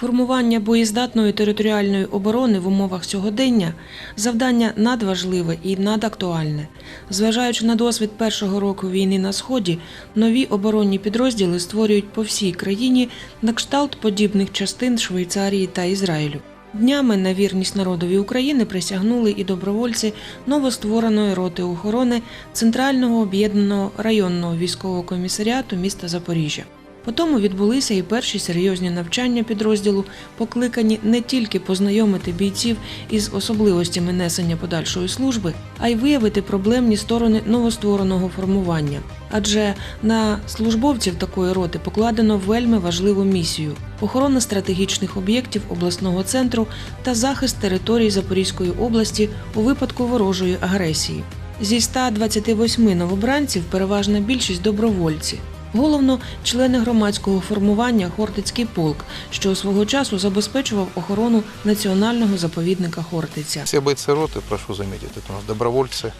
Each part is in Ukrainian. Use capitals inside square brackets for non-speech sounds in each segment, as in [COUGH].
Формування боєздатної територіальної оборони в умовах сьогодення завдання надважливе і надактуальне. Зважаючи на досвід першого року війни на сході, нові оборонні підрозділи створюють по всій країні на кшталт подібних частин Швейцарії та Ізраїлю. Днями на вірність народові України присягнули і добровольці новоствореної роти охорони Центрального об'єднаного районного військового комісаріату міста Запоріжжя. Потім відбулися і перші серйозні навчання підрозділу, покликані не тільки познайомити бійців із особливостями несення подальшої служби, а й виявити проблемні сторони новоствореного формування. Адже на службовців такої роти покладено вельми важливу місію охорона стратегічних об'єктів обласного центру та захист територій Запорізької області у випадку ворожої агресії. Зі 128 новобранців переважна більшість добровольці. Головно, члени громадського формування Хортицький полк, що свого часу забезпечував охорону національного заповідника Хортиця. Все бойцы роты, прошу заметить, это у нас добровольцы.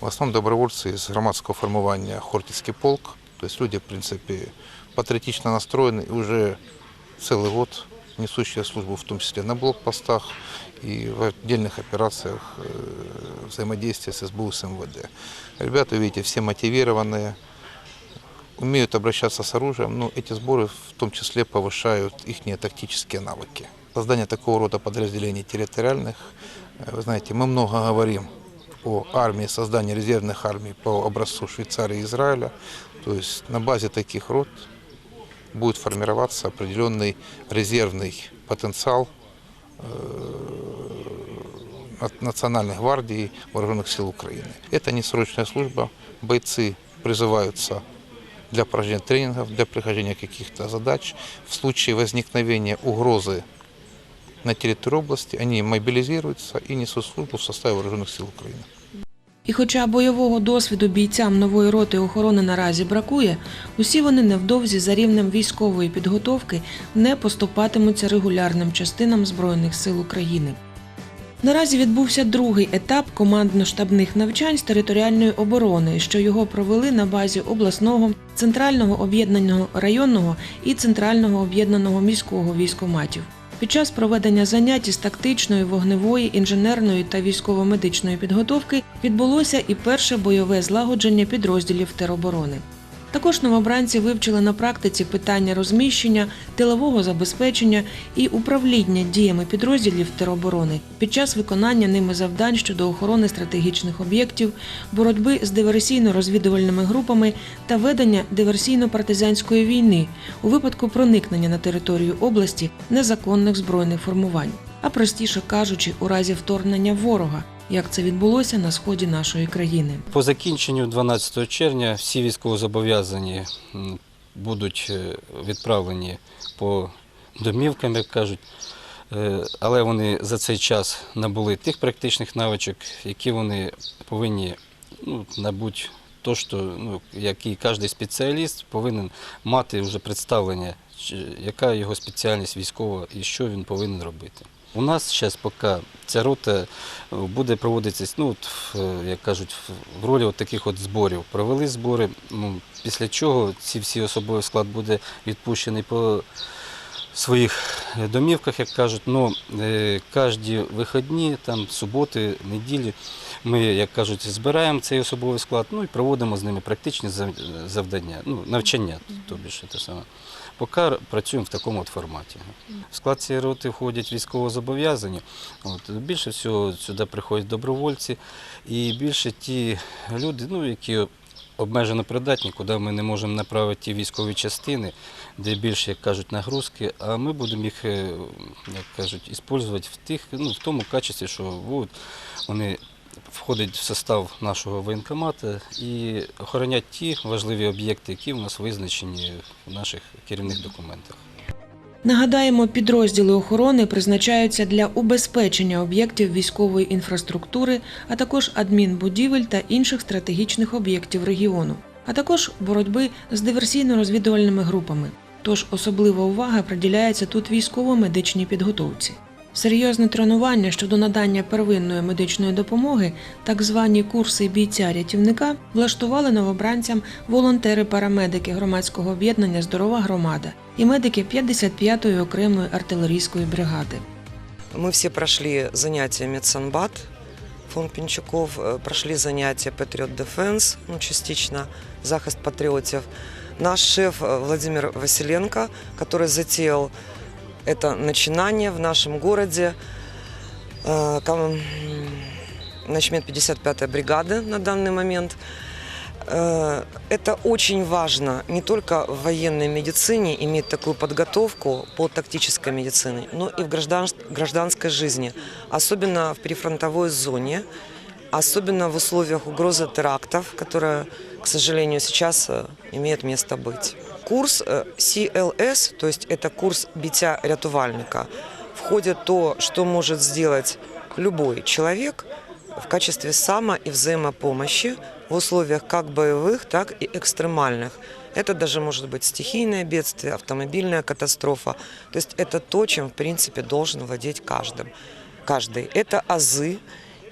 В основном добровольцы из громадского формирования Хортицкий полк. То есть люди, в принципе, патриотично настроены и уже целый год несущие службу, в том числе на блокпостах и в отдельных операциях э, взаимодействия с СБУ с МВД. Ребята, видите, все мотивированные, умеют обращаться с оружием, но эти сборы в том числе повышают их тактические навыки. Создание такого рода подразделений территориальных, э, вы знаете, мы много говорим о армии, создании резервных армий по образцу Швейцарии и Израиля. То есть на базе таких рот будет формироваться определенный резервный потенциал э, от Национальной гвардии Вооруженных сил Украины. Это не срочная служба, бойцы призываются для прохождения тренингов, для прохождения каких-то задач. В случае возникновения угрозы на территории области они мобилизируются и несут службу в составе Вооруженных сил Украины. І хоча бойового досвіду бійцям нової роти охорони наразі бракує, усі вони невдовзі за рівнем військової підготовки не поступатимуться регулярним частинам Збройних сил України. Наразі відбувся другий етап командно-штабних навчань з територіальної оборони, що його провели на базі обласного, центрального об'єднаного районного і центрального об'єднаного міського військоматів. Під час проведення занять із тактичної, вогневої, інженерної та військово-медичної підготовки відбулося і перше бойове злагодження підрозділів тероборони. Також новобранці вивчили на практиці питання розміщення, тилового забезпечення і управління діями підрозділів тероборони під час виконання ними завдань щодо охорони стратегічних об'єктів, боротьби з диверсійно-розвідувальними групами та ведення диверсійно-партизанської війни у випадку проникнення на територію області незаконних збройних формувань, а простіше кажучи, у разі вторгнення ворога, як це відбулося на сході нашої країни. По закінченню 12 червня всі військовозобов'язані будуть е, відправлені по домівкам, як кажуть. Е, Але вони за цей час набули тих практичних навичок, які вони повинні ну, набути то, що ну, як і кожен спеціаліст повинен мати вже представлення, яка його спеціальність військова і що він повинен робити. У нас зараз поки ця рота е, буде проводитися, ну, от, е, як кажуть, в- ролі от таких от зборів. Провели збори, ну, після чого ці всі особовий склад буде відпущений по своїх е, домівках, як кажуть, ну, кожні вихідні, там, суботи, неділі, ми, як кажуть, збираємо цей особовий склад, ну і проводимо з ними практичні завдання, ну, навчання, тобі ж те саме. Поки працюємо в такому от форматі. В склад цієї роти входять військовозобов'язані. Більше всього сюди приходять добровольці і більше ті люди, ну, які обмежено придатні, куди ми не можемо направити ті військові частини, де більше, як кажуть, нагрузки, а ми будемо їх, е, як кажуть, використовувати в тих, ну, в тому качестві, що вони входять в состав нашого воєнкомату і охоронять ті важливі об'єкти, які у нас визначені в наших керівних документах. Нагадаємо, підрозділи охорони призначаються для убезпечення об'єктів військової інфраструктури, а також адмінбудівель та інших стратегічних об'єктів регіону, а також боротьби з диверсійно-розвідувальними групами. Тож особлива увага приділяється тут військово-медичній підготовці. Серйозне тренування щодо надання первинної медичної допомоги, так звані курси бійця-рятівника, влаштували новобранцям волонтери-парамедики громадського об'єднання Здорова громада і медики 55-ї окремої артилерійської бригади. Мы все прошли занятия медсанбат, фонд Пинчуков, э, прошли занятия Patriot Defense, ну, частично, захист патриотов. Наш шеф э, Владимир Василенко, который затеял это начинание в нашем городе, э, начмет 55-я бригада на данный момент. Э, Это очень важно не только в военной медицине иметь такую подготовку по тактической медицине, но и в граждан- гражданской жизни, особенно в перефронтовой зоне, особенно в условиях угрозы терактов, которая, к сожалению, сейчас э, имеет место быть. Курс э, CLS, то есть это курс битя рятувальника, входит то, что может сделать любой человек в качестве само- и взаимопомощи в условиях как боевых, так и экстремальных. Это даже может быть стихийное бедствие, автомобильная катастрофа. То есть это то, чем, в принципе, должен владеть каждым. каждый. Это азы,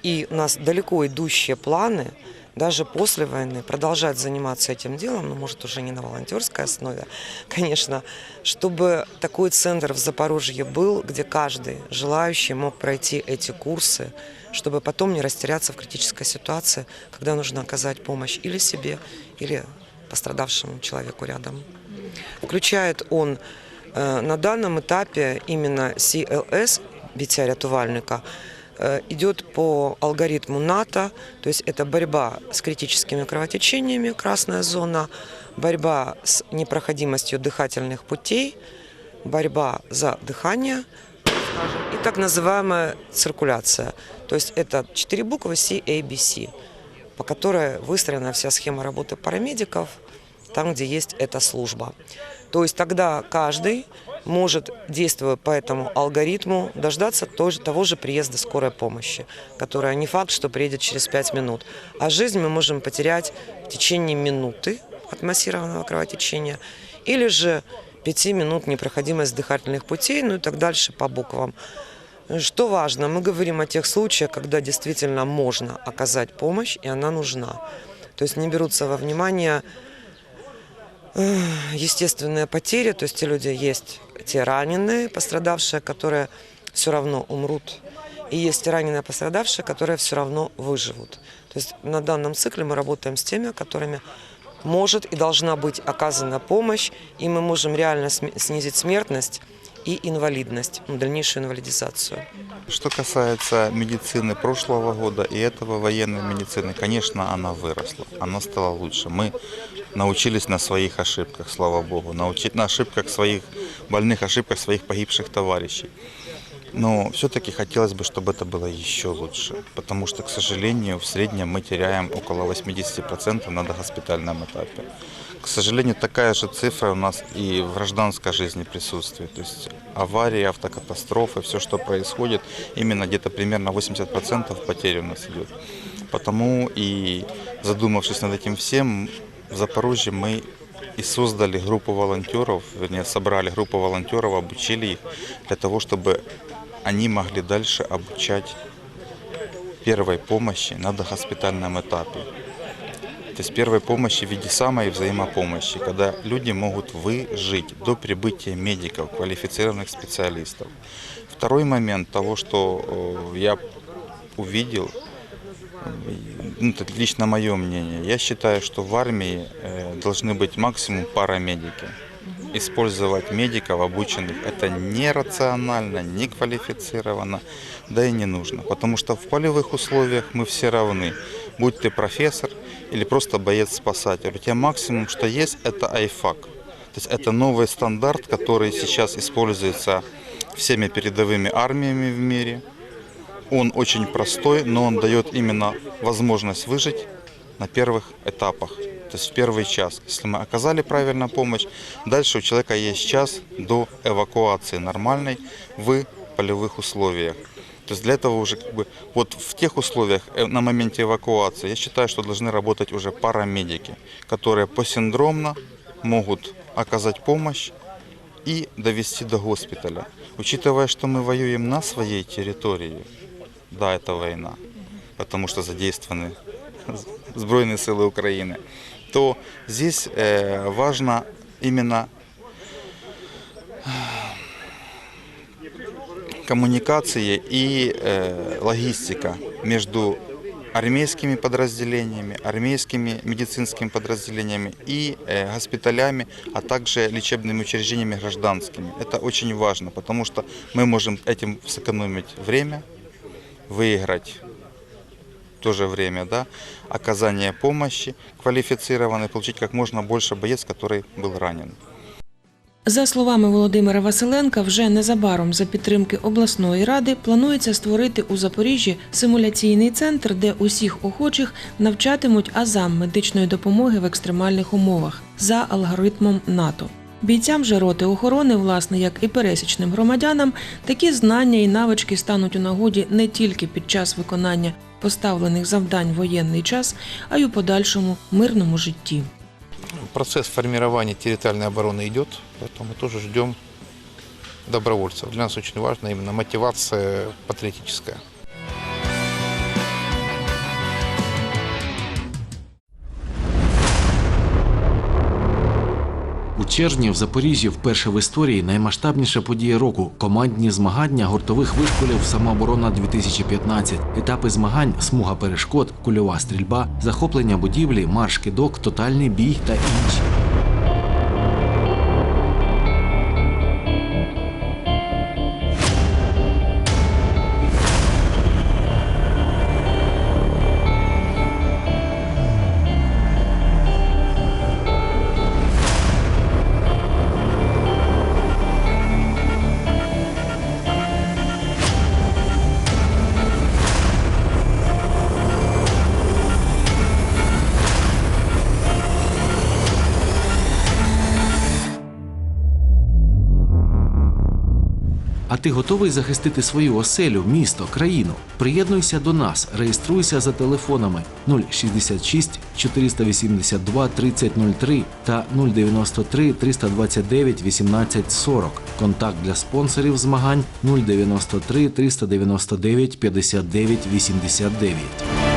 и у нас далеко идущие планы даже после войны продолжать заниматься этим делом, но может уже не на волонтерской основе, [LAUGHS] конечно, чтобы такой центр в Запорожье был, где каждый желающий мог пройти эти курсы, чтобы потом не растеряться в критической ситуации, когда нужно оказать помощь или себе, или пострадавшему человеку рядом. Включает он э, на данном этапе именно CLS, битя рятувальника, э, идет по алгоритму НАТО, то есть это борьба с критическими кровотечениями, красная зона, борьба с непроходимостью дыхательных путей, борьба за дыхание, и так называемая циркуляция. То есть это четыре буквы CABC, по которой выстроена вся схема работы парамедиков, там, где есть эта служба. То есть тогда каждый может, действуя по этому алгоритму, дождаться того же приезда скорой помощи, которая не факт, что приедет через 5 минут. А жизнь мы можем потерять в течение минуты от массированного кровотечения или же 5 минут непроходимость дыхательных путей, ну и так дальше по буквам. Что важно, мы говорим о тех случаях, когда действительно можно оказать помощь, и она нужна. То есть не берутся во внимание э, естественные потери, то есть те люди есть, те раненые, пострадавшие, которые все равно умрут, и есть те раненые пострадавшие, которые все равно выживут. То есть на данном цикле мы работаем с теми, которыми может и должна быть оказана помощь, и мы можем реально см- снизить смертность и инвалидность, ну, дальнейшую инвалидизацию. Что касается медицины прошлого года и этого военной медицины, конечно, она выросла, она стала лучше. Мы научились на своих ошибках, слава богу, научить на ошибках своих больных, ошибках своих погибших товарищей. Но все-таки хотелось бы, чтобы это было еще лучше, потому что, к сожалению, в среднем мы теряем около 80% на догоспитальном этапе. К сожалению, такая же цифра у нас и в гражданской жизни присутствует. То есть аварии, автокатастрофы, все, что происходит, именно где-то примерно 80% потерь у нас идет. Потому и задумавшись над этим всем, в Запорожье мы и создали группу волонтеров, вернее, собрали группу волонтеров, обучили их для того, чтобы они могли дальше обучать первой помощи на догоспитальном этапе. То есть первой помощи в виде самой взаимопомощи, когда люди могут выжить до прибытия медиков, квалифицированных специалистов. Второй момент того, что э, я увидел, э, ну, это лично мое мнение, я считаю, что в армии э, должны быть максимум парамедики. Использовать медиков обученных это нерационально, не квалифицированно, да и не нужно. Потому что в полевых условиях мы все равны. Будь ты профессор или просто боец-спасатель. У тебя максимум, что есть, это айфак. То есть это новый стандарт, который сейчас используется всеми передовыми армиями в мире. Он очень простой, но он дает именно возможность выжить на первых этапах. То есть в первый час. Если мы оказали правильную помощь, дальше у человека есть час до эвакуации нормальной в полевых условиях. То есть для этого уже как бы вот в тех условиях э, на моменте эвакуации я считаю, что должны работать уже парамедики, которые посиндромно могут оказать помощь и довести до госпиталя. Учитывая, что мы воюем на своей территории, да, это война, потому что задействованы Збройные силы Украины, То здесь э, важно именно коммуникации и э, логистика между армейскими подразделениями, армейскими медицинскими подразделениями и э, госпиталями, а также лечебными учреждениями гражданскими. Это очень важно, потому что мы можем этим сэкономить время, выиграть то же время да, оказание помощи квалифицированной, получить как можно больше боец, который был ранен. За словами Володимира Василенка, вже незабаром за підтримки обласної ради планується створити у Запоріжжі симуляційний центр, де усіх охочих навчатимуть азам медичної допомоги в екстремальних умовах за алгоритмом НАТО. Бійцям же роти охорони, власне, як і пересічним громадянам, такі знання і навички стануть у нагоді не тільки під час виконання поставлених завдань в воєнний час, а й у подальшому мирному житті. Процесс формирования территориальной обороны идет, поэтому мы тоже ждем добровольцев. Для нас очень важна именно мотивация патриотическая. У червні в Запоріжжі вперше в історії наймасштабніша подія року командні змагання гуртових вишколів самооборона 2015 Етапи змагань, смуга перешкод, кульова стрільба, захоплення будівлі, марш кидок, тотальний бій та інші. Ти готовий захистити свою оселю, місто, країну? Приєднуйся до нас, реєструйся за телефонами 066 482 3003 та 093 329 1840. Контакт для спонсорів змагань 093 399 59 89.